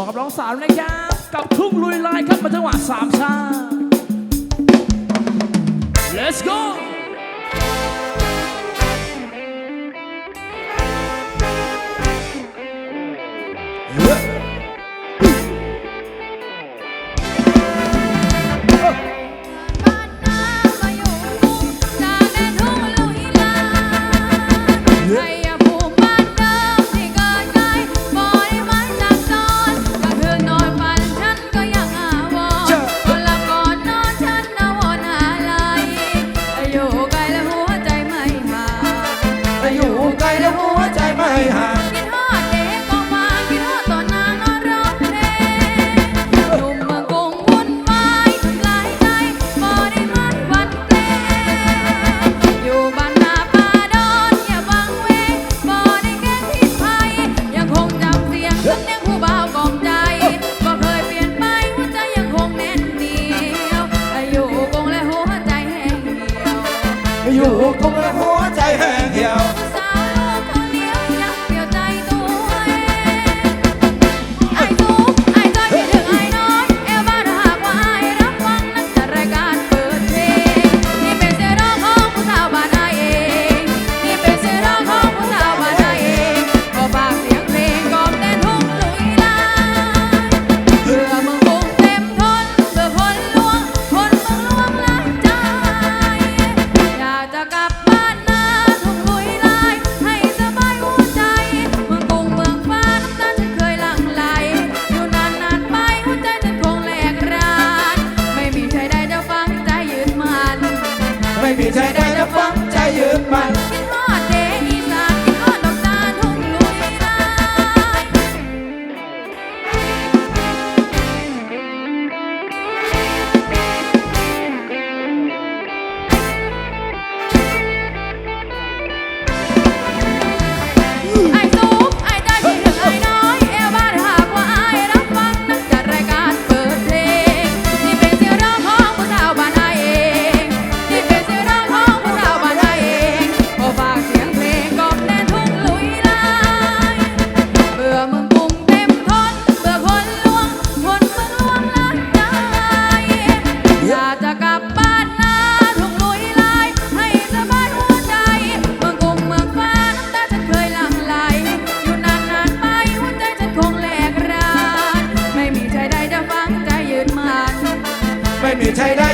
อกกับร้องสาวนะครับ กับทุ่งลุยลายครับมาจังหวะสามชา Let's go อยู่คงละหัวใจแห่งเดียว ไมีใจได้นับฟังใจยืดมัน 太难